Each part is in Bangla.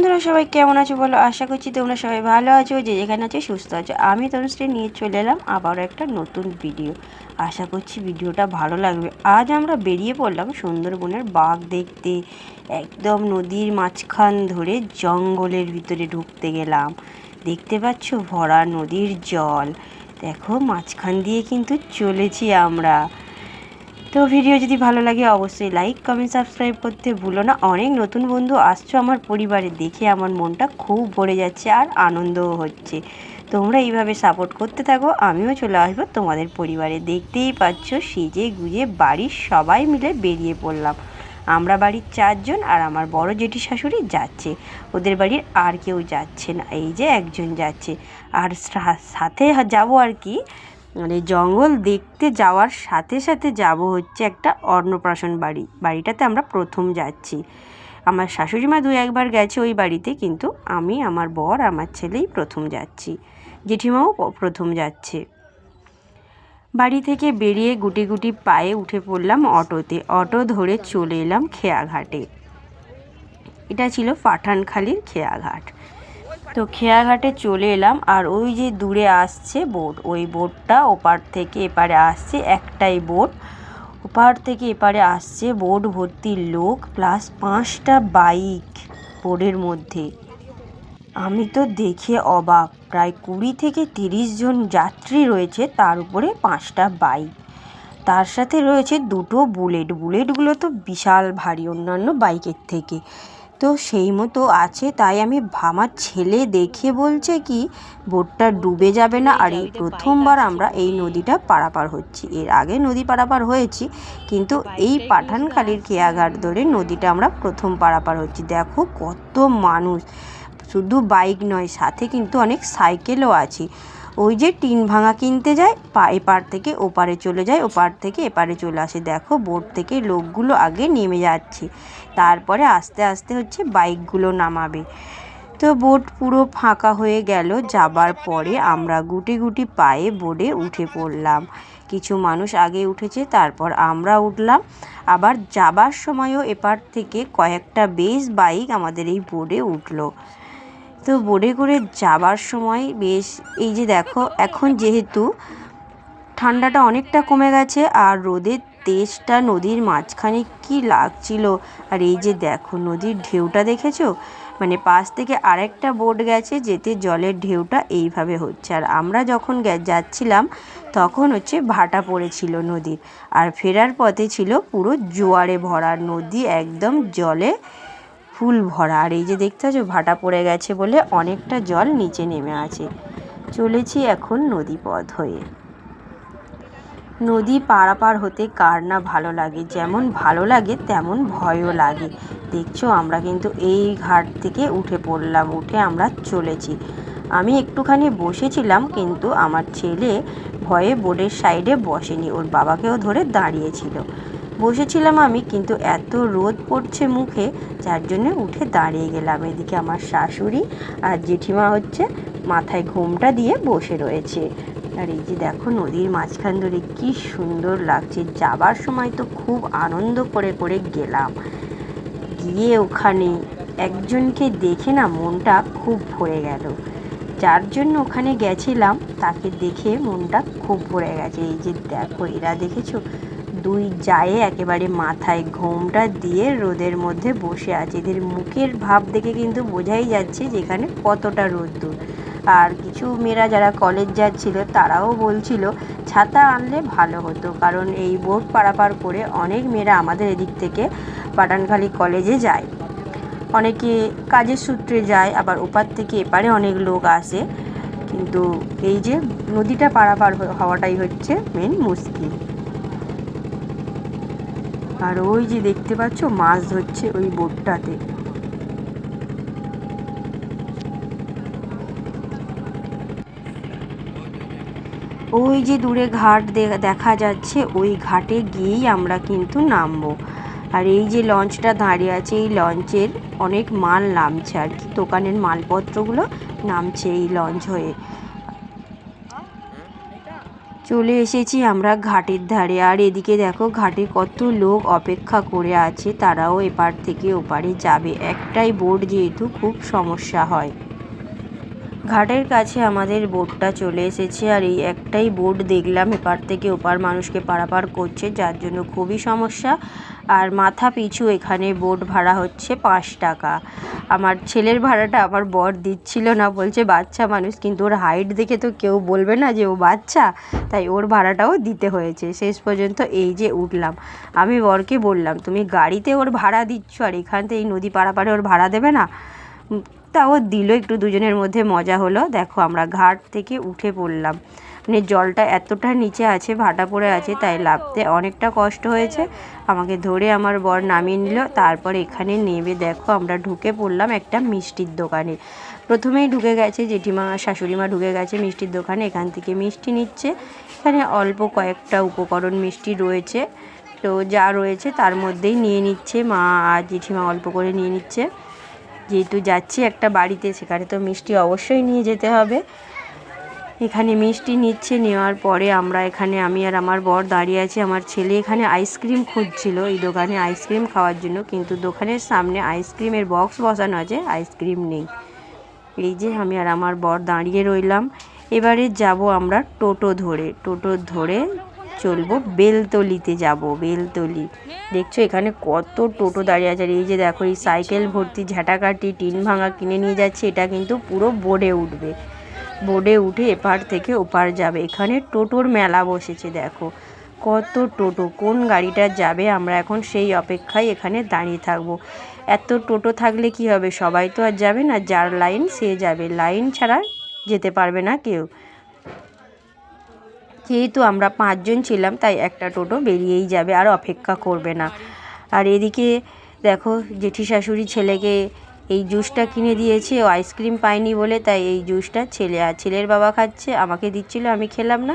বন্ধুরা, সবাই কেমন আছো বলো? আশা করছি তোমরা সবাই ভালো আছো, যে যেখানে আছো সুস্থ আছো। আমি তনুশ্রী, নিয়ে চলে এলাম আবারও একটা নতুন ভিডিও আশা করছি ভিডিওটা ভালো লাগবে। আজ আমরা বেরিয়ে পড়লাম সুন্দরবনের বাঘ দেখতে। একদম নদীর মাঝখান ধরে জঙ্গলের ভিতরে ঢুকতে গেলাম। দেখতে পাচ্ছ ভরা নদীর জল। দেখো, মাঝখান দিয়ে কিন্তু চলেছি আমরা। তো ভিডিও যদি ভালো লাগে, অবশ্যই লাইক কমেন্ট সাবস্ক্রাইব করতে ভুলো না। অনেক নতুন বন্ধু আসছো আমার পরিবারে, দেখে আমার মনটা খুব ভরে যাচ্ছে আর আনন্দও হচ্ছে। তোমরা এইভাবে সাপোর্ট করতে থাকো, আমিও চলে আসব তোমাদের পরিবারে। দেখতেই পাচ্ছ, সেজে গুজে বাড়ির সবাই মিলে বেরিয়ে পড়লাম। আমরা বাড়ির চারজন আর আমার বড় জেঠি শাশুড়ি যাচ্ছে। ওদের বাড়ির আর কেউ যাচ্ছে না, এই যে একজন যাচ্ছে। আর সাথে যাব আর কি মানে জঙ্গল দেখতে যাওয়ার সাথে সাথে যাব হচ্ছে একটা অন্নপ্রাশন বাড়ি। বাড়িটাতে আমরা প্রথম যাচ্ছি। আমার শাশুড়ি মা দু একবার গেছে ওই বাড়িতে, কিন্তু আমি, আমার বর, আমার ছেলেই প্রথম যাচ্ছি। জেঠিমাও প্রথম যাচ্ছে। বাড়ি থেকে বেরিয়ে গুটি গুটি পায়ে উঠে পড়লাম অটোতে। অটো ধরে চলে এলাম খেয়াঘাটে। এটা ছিল পাঠানখালির খেয়াঘাট। তো খেয়াঘাটে চলে এলাম আর ওই যে দূরে আসছে বোট। ওই বোটটা ওপার থেকে এপারে আসছে, একটাই বোট। ওপার থেকে এপারে আসছে বোট ভর্তি লোক প্লাস পাঁচটা বাইক বোর্ডের মধ্যে। আমি তো দেখে অবাক, প্রায় কুড়ি থেকে তিরিশ জন যাত্রী রয়েছে, তার উপরে পাঁচটা বাইক। তার সাথে রয়েছে দুটো বুলেট, বুলেটগুলো তো বিশাল ভারী, অন্যান্য বাইকের থেকে। তো সেই মতো আছে, তাই আমি আমার ছেলে দেখে বলছে কি, বোটটা ডুবে যাবে না। আর এই প্রথমবার আমরা এই নদীটা পারাপার হচ্ছি। এর আগে নদী পারাপার হয়েছি, কিন্তু এই পাঠানখালির খেয়াঘাট ধরে নদীটা আমরা প্রথম পারাপার হচ্ছি। দেখো কত মানুষ, শুধু বাইক নয়, সাথে কিন্তু অনেক সাইকেলও আছে। ওই যে টিন ভাঙা কিনতে যায়, পা এপার থেকে ওপারে চলে যায়, ওপার থেকে এপারে চলে আসে। দেখো, বোট থেকে লোকগুলো আগে নেমে যাচ্ছে, তারপরে আস্তে আস্তে হচ্ছে বাইকগুলো নামাবে। তো বোট পুরো ফাঁকা হয়ে গেল, যাবার পরে আমরা গুটি গুটি পায়ে বোর্ডে উঠে পড়লাম। কিছু মানুষ আগে উঠেছে, তারপর আমরা উঠলাম। আবার যাবার সময়ও এপার থেকে কয়েকটা বেশ বাইক আমাদের এই বোর্ডে উঠল। তো বোর্ডে করে যাবার সময় বেশ, এই যে দেখো, এখন যেহেতু ঠান্ডাটা অনেকটা কমে গেছে আর রোদের তেজটা নদীর মাঝখানে কি লাগছিল, আর এই যে দেখো নদীর ঢেউটা দেখেছ? মানে পাশ থেকে আরেকটা বোট গেছে যেতে জলের ঢেউটা এইভাবে হচ্ছে। আর আমরা যখন যাচ্ছিলাম তখন হচ্ছে ভাটা পড়েছিল নদীর। আর ফেরার পথে ছিল পুরো জোয়ারে ভরা নদী, একদম জলে ফুল ভরা। আর এই যে দেখতে পাচ্ছ, ভাটা পড়ে গেছে বলে অনেকটা জল নিচে নেমে আছে। চলেছি এখন নদীপথ হয়ে। নদী পারাপার হতে কার না ভালো লাগে, যেমন ভালো লাগে তেমন ভয়ও লাগে। দেখছ, আমরা কিন্তু এই ঘাট থেকে উঠে পড়লাম, উঠে আমরা চলেছি। আমি একটুখানি বসেছিলাম, কিন্তু আমার ছেলে ভয়ে বোর্ডের সাইডে বসেনি, ওর বাবাকেও ধরে দাঁড়িয়েছিল। বসেছিলাম আমি, কিন্তু এত রোদ পড়ছে মুখে, যার জন্য উঠে দাঁড়িয়ে গেলাম। এদিকে আমার শাশুড়ি আর জেঠিমা হচ্ছে মাথায় ঘোমটা দিয়ে বসে রয়েছে। আর এই যে দেখো, নদীর মাঝখান ধরে কি সুন্দর লাগছে। যাবার সময় তো খুব আনন্দ করে করে গেলাম। গিয়ে ওখানে একজনকে দেখে না মনটা খুব ভরে গেল। যার জন্য ওখানে গেছিলাম, তাকে দেখে মনটা খুব ভরে গেছে। এই যে দেখো, এরা দেখেছ? দুই জায়ে একেবারে মাথায় ঘোমটা দিয়ে রোদের মধ্যে বসে আছে। এদের মুখের ভাব দেখে কিন্তু বোঝাই যাচ্ছে যেখানে কতটা রোদ্দুর। আর কিছু মেয়েরা যারা কলেজ যাচ্ছিল, তারাও বলছিল, ছাতা আনলে ভালো হতো। কারণ এই বোট পারাপার করে অনেক মেয়েরা আমাদের এদিক থেকে পাটানখালী কলেজে যায়। অনেকে কাজের সূত্রে যায়, আবার ওপার থেকে এপারে অনেক লোক আসে। কিন্তু এই যে নদীটা পারাপার হওয়াটাই হচ্ছে মেন মুশকিল। আর ওই যে দেখতে পাচ্ছ, মাছ ধরছে ওই বোটটাতে। ওই যে দূরে ঘাট দেখা যাচ্ছে, ওই ঘাটে গিয়েই আমরা কিন্তু নামবো। আর এই যে লঞ্চটা দাঁড়িয়ে আছে, এই লঞ্চের অনেক মাল নামছে আর কি। দোকানের মালপত্রগুলো নামছে এই লঞ্চ হয়ে। চলে এসেছি আমরা ঘাটের ধারে। আর এদিকে দেখো, ঘাটে কত লোক অপেক্ষা করে আছে, তারাও এপার থেকে ওপারে যাবে। একটাই বোট যেহেতু খুব সমস্যা হয়। ঘাটের কাছে আমাদের বোটটা চলে এসেছে, আর এই একটাই বোট দেখলাম এপার থেকে ওপার মানুষকে পারাপার করছে, যার জন্য খুবই সমস্যা। আর মাথা পিছু এখানে বোট ভাড়া হচ্ছে পাঁচ টাকা। আমার ছেলের ভাড়াটা আমার বর দিচ্ছিল না, বলছে বাচ্চা মানুষ, কিন্তু ওর হাইট দেখে তো কেউ বলবে না যে ও বাচ্চা, তাই ওর ভাড়াটাও দিতে হয়েছে। শেষ পর্যন্ত এই যে উঠলাম। আমি বরকে বললাম, তুমি গাড়িতে ওর ভাড়া দিচ্ছ আর এখান থেকে এই নদী পাড়াপাড়ে ওর ভাড়া দেবে না? তাও দিল, একটু দুজনের মধ্যে মজা হলো। দেখো আমরা ঘাট থেকে উঠে পড়লাম। মানে জলটা এতটা নিচে আছে, ভাটা পড়ে আছে, তাই লাভতে অনেকটা কষ্ট হয়েছে। আমাকে ধরে আমার বর নামিয়ে নিল, তারপর এখানে নেমে দেখো, আমরা ঢুকে পড়লাম একটা মিষ্টির দোকানে। প্রথমেই ঢুকে গেছে জেঠিমা শাশুড়ি মা ঢুকে গেছে মিষ্টির দোকানে, এখান থেকে মিষ্টি নিচ্ছে। এখানে অল্প কয়েকটা উপকরণ মিষ্টি রয়েছে। তো যা রয়েছে তার মধ্যেই নিয়ে নিচ্ছে মা আর জেঠিমা অল্প করে নিয়ে নিচ্ছে। যেহেতু যাচ্ছি একটা বাড়িতে, সেখানে তো মিষ্টি অবশ্যই নিয়ে যেতে হবে। এখানে মিষ্টি নিচ্ছে, নেওয়ার পরে আমরা এখানে, আমি আর আমার বর দাঁড়িয়ে আছি। আমার ছেলে এখানে আইসক্রিম খুঁজছিল এই দোকানে আইসক্রিম খাওয়ার জন্য, কিন্তু দোকানের সামনে আইসক্রিমের বক্স বসানো আছে, আইসক্রিম নেই। এই যে আমি আর আমার বর দাঁড়িয়ে রইলাম। এবারে যাব আমরা টোটো ধরে। টোটো ধরে চলবো বেলতলিতে যাব, বেলতলি। দেখছ এখানে কত টোটো দাঁড়িয়ে আছে। আর এই যে দেখো, এই সাইকেল ভর্তি ঝাঁটাকাটি টিন ভাঙা কিনে নিয়ে যাচ্ছে, এটা কিন্তু পুরো বোর্ডে উঠবে। বোর্ডে উঠে এপার থেকে ওপার যাবে। এখানে টোটোর মেলা বসেছে, দেখো। কত টোটো, কোন গাড়িটা যাবে? আমরা এখন সেই অপেক্ষায় এখানে দাঁড়িয়ে থাকব। এত টোটো থাকলে কি হবে? সবাই তো আর যাবে না, যার লাইন সে যাবে। লাইন ছাড়া যেতে পারবে না কেউ। যেহেতু আমরা পাঁচজন ছিলাম, তাই একটা টোটো বেরিয়েই যাবে আর অপেক্ষা করবে না। আর এদিকে দেখো জেঠি শাশুড়ি ছেলেকে এই জুসটা কিনে দিয়েছে, ও আইসক্রিম পায়নি বলে, তাই এই জুসটা ছেলে, আর ছেলের বাবা খাচ্ছে, আমাকে দিচ্ছিল, আমি খেলাম না।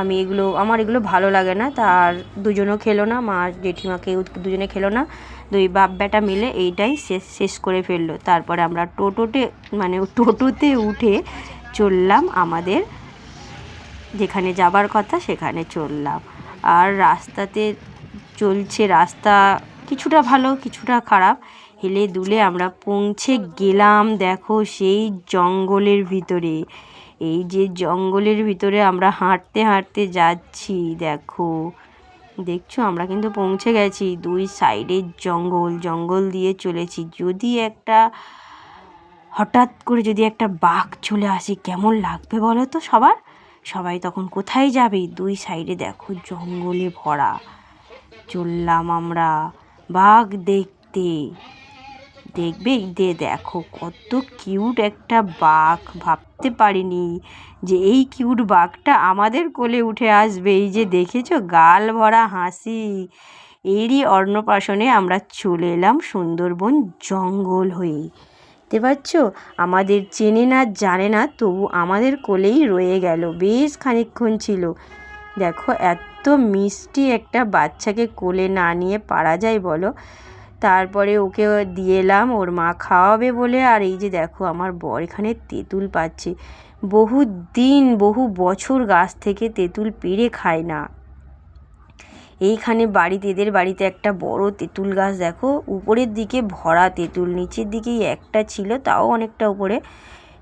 আমি এগুলো, আমার এগুলো ভালো লাগে না তার দুজনও খেলো না, মা আর জেঠিমাকে দুজনে খেলো না। দুই বাপ বেটা মিলে এইটাই শেষ শেষ করে ফেলল। তারপরে আমরা টোটোতে মানে টোটোতে উঠে চললাম আমাদের, যেখানে যাবার কথা সেখানে চললাম। আর রাস্তাতে চলছে রাস্তা কিছুটা ভালো, কিছুটা খারাপ হেলে দুলে আমরা পৌঁছে গেলাম, দেখো সেই জঙ্গলের ভিতরে। এই যে জঙ্গলের ভিতরে আমরা হাঁটতে হাঁটতে যাচ্ছি, দেখো। দেখছ, আমরা কিন্তু পৌঁছে গেছি দুই সাইডে জঙ্গল জঙ্গল দিয়ে চলেছি। যদি একটা, হঠাৎ করে যদি একটা বাঘ চলে আসে, কেমন লাগবে বলো তো সবার? সবাই তখন কোথায় যাবে? দুই সাইডে দেখো জঙ্গলে ভরা। চললাম আমরা বাঘ দেখতে। দেখবে, দে দেখো কত কিউট একটা বাঘ। ভাবতে পারিনি যে এই কিউট বাঘটা আমাদের কোলে উঠে আসবে। এই যে দেখেছ, গাল ভরা হাসি। এরই অন্নপ্রাশনে আমরা চলে এলাম সুন্দরবন জঙ্গল হয়ে। দেখতে পাচ্ছ? আমাদের চেনে না, জানে না, তবু আমাদের কোলেই রয়ে গেল। বেশ খানিকক্ষণ ছিল। দেখো, এত মিষ্টি একটা বাচ্চাকে কোলে না নিয়ে পারা যায় বলো? তারপরে ওকে দিয়ে এলাম, ওর মা খাওয়াবে বলে। আর এই যে দেখো, আমার বর এখানে তেঁতুল পাচ্ছে। বহু দিন, বহু বছর গাছ থেকে তেঁতুল পেড়ে খায় না। এইখানে বাড়িতে, এদের বাড়িতে একটা বড় তেঁতুল গাছ, দেখো। উপরের দিকে ভরা তেঁতুল, নিচের দিকেই একটা ছিল, তাও অনেকটা উপরে।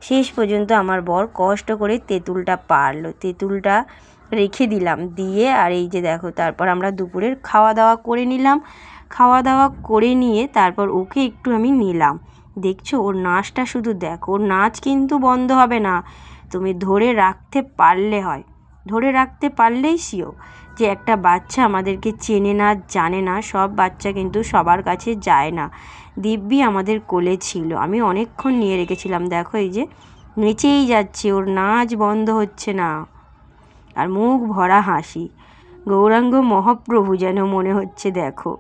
শেষ পর্যন্ত আমার বর কষ্ট করে তেঁতুলটা পারল। তেঁতুলটা রেখে দিলাম, দিয়ে আর এই যে দেখো, তারপর আমরা দুপুরের খাওয়া দাওয়া করে নিলাম। খাওয়া দাওয়া করে নিয়ে তারপর ওকে একটু আমি নিলাম। দেখছ, ওর নাচটা শুধু দেখো, ওর নাচ কিন্তু বন্ধ হবে না। তুমি ধরে রাখতে পারলে হয়। ধরে রাখতে পারলেই শিও যে একটা বাচ্চা আমাদেরকে চেনে না, জানে না, সব বাচ্চা কিন্তু সবার কাছে যায় না। দিব্যি আমাদের কোলে ছিল। আমি অনেকক্ষণ নিয়ে রেখেছিলাম, দেখো এই যে নেচেই যাচ্ছে, ওর নাচ বন্ধ হচ্ছে না। আর মুখ ভরা হাসি। গৌরাঙ্গ মহাপ্রভু যেন মনে হচ্ছে, দেখো।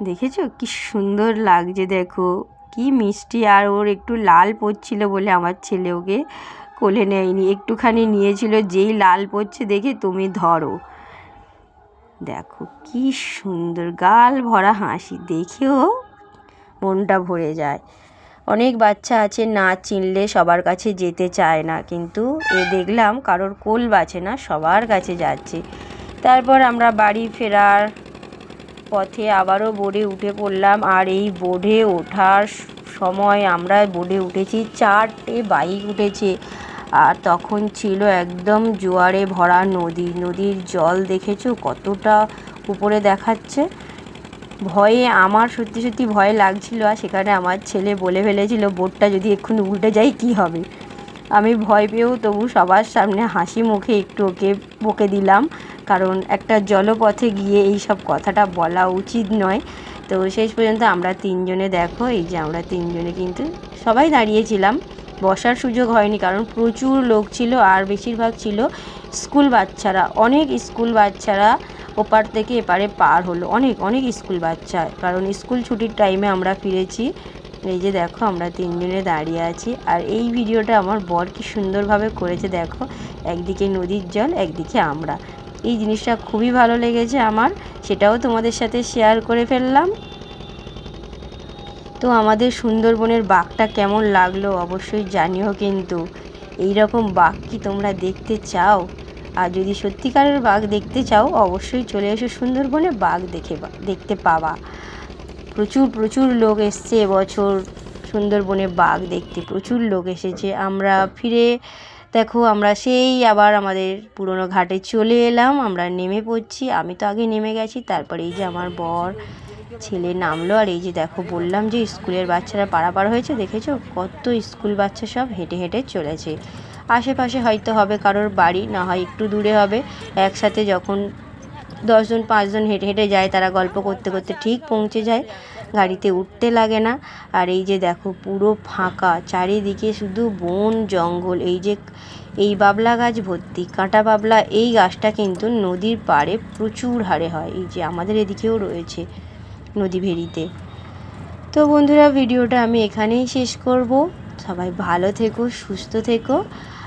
দেখেছ? কি সুন্দর লাগছে, দেখো। কি মিষ্টি, আর ওর একটু লাল পড়ছিল বলে আমার ছেলে ওকে কোলে নেয়নি। একটুখানি নিয়েছিল, যেই লাল পড়ছে দেখে তুমি ধরো। দেখো, কি সুন্দর গাল ভরা হাসি, দেখেও মনটা ভরে যায়। অনেক বাচ্চা আছে, না চিনলে সবার কাছে যেতে চায় না, কিন্তু এ দেখলাম কারোর কোল বাছে না, সবার কাছে যাচ্ছে। তারপর আমরা বাড়ি ফেরার পথে আবারও বোর্ডে উঠে পড়লাম আর এই বোর্ডে ওঠার সময় আমরা বোর্ডে উঠেছি। চারটে বাইক উঠেছে। আর তখন ছিল একদম জোয়ারে ভরা নদী। নদীর জল দেখেছ কতটা উপরে দেখাচ্ছে? ভয়ে আমার সত্যি সত্যি ভয় লাগছিল আর সেখানে আমার ছেলে বলে ফেলেছিল, বোটটা যদি এক্ষুনি উল্টে যায় কী হবে? আমি ভয় পেয়েও তবু সবার সামনে হাসি মুখে একটু ওকে বকে দিলাম। কারণ একটা জলপথে গিয়ে এই সব কথাটা বলা উচিত নয়। তো শেষ পর্যন্ত আমরা তিনজনে দেখো, এই যে আমরা তিনজনে কিন্তু সবাই দাঁড়িয়েছিলাম। বসার সুযোগ হয়নি কারণ প্রচুর লোক ছিল আর বেশিরভাগ ছিল স্কুল বাচ্চারা। অনেক স্কুল বাচ্চারা ওপার থেকে এপারে পার হলো। অনেক অনেক স্কুল বাচ্চা। কারণ স্কুল ছুটির টাইমে আমরা ফিরেছি। এই যে দেখো আমরা তিনজনে দাঁড়িয়ে আছি। আর এই ভিডিওটা আমার বর কি সুন্দরভাবে করেছে দেখো। একদিকে নদীর জল, একদিকে আমরা। এই জিনিসটা খুবই ভালো লেগেছে আমার, সেটাও তোমাদের সাথে শেয়ার করে ফেললাম। তো আমাদের সুন্দরবনের বাঘটা কেমন লাগল অবশ্যই জানিও কিন্তু। এই রকম বাঘ কি তোমরা দেখতে চাও? আর যদি সত্যিকারের বাঘ দেখতে চাও, অবশ্যই চলে এসো সুন্দরবনে বাঘ দেখে দেখতে পাবা। প্রচুর প্রচুর লোক এসছে এবছর সুন্দরবনে বাঘ দেখতে, প্রচুর লোক এসেছে। আমরা ফিরে দেখো, আমরা সেই আবার আমাদের পুরনো ঘাটে চলে এলাম, আমরা নেমে পড়ছি। আমি তো আগে নেমে গেছি, তারপরে এই যে আমার বর ছেলে নামলো, আর এই যে দেখো, বললাম যে স্কুলের বাচ্চারা পারাপার হয়েছে, দেখেছ? কত স্কুল বাচ্চা সব হেঁটে হেঁটে চলেছে। আশেপাশে হয়তো হবে কারোর বাড়ি, না হয় একটু দূরে হবে। একসাথে যখন দশজন, পাঁচজন হেঁটে হেঁটে যায়, তারা গল্প করতে করতে ঠিক পৌঁছে যায়। গাড়িতে উঠতে লাগে না। আর এই যে দেখো, পুরো ফাঁকা, চারিদিকে শুধু বন, জঙ্গল। এই যে, এই বাবলা গাছ ভর্তি, কাঁটা বাবলা, এই গাছটা কিন্তু নদীর পাড়ে প্রচুর হারে হয়। এই যে আমাদের এদিকেও রয়েছে নদী ভেরিতে তো বন্ধুরা, ভিডিওটা আমি এখানেই শেষ করব। সবাই ভালো থেকো, সুস্থ থেকো।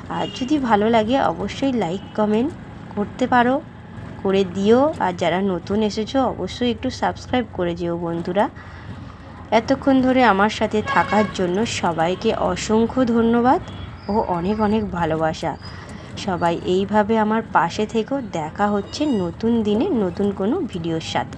আর যদি ভালো লাগে, অবশ্যই লাইক কমেন্ট করতে পারো। করে দিও। আর যারা নতুন এসেছ, অবশ্যই একটু সাবস্ক্রাইব করে যেও বন্ধুরা। এতক্ষণ ধরে আমার সাথে থাকার জন্য সবাইকে অসংখ্য ধন্যবাদ ও অনেক অনেক ভালোবাসা। সবাই এইভাবে আমার পাশে থেকেও দেখা হচ্ছে নতুন দিনে নতুন কোনো ভিডিওর সাথে।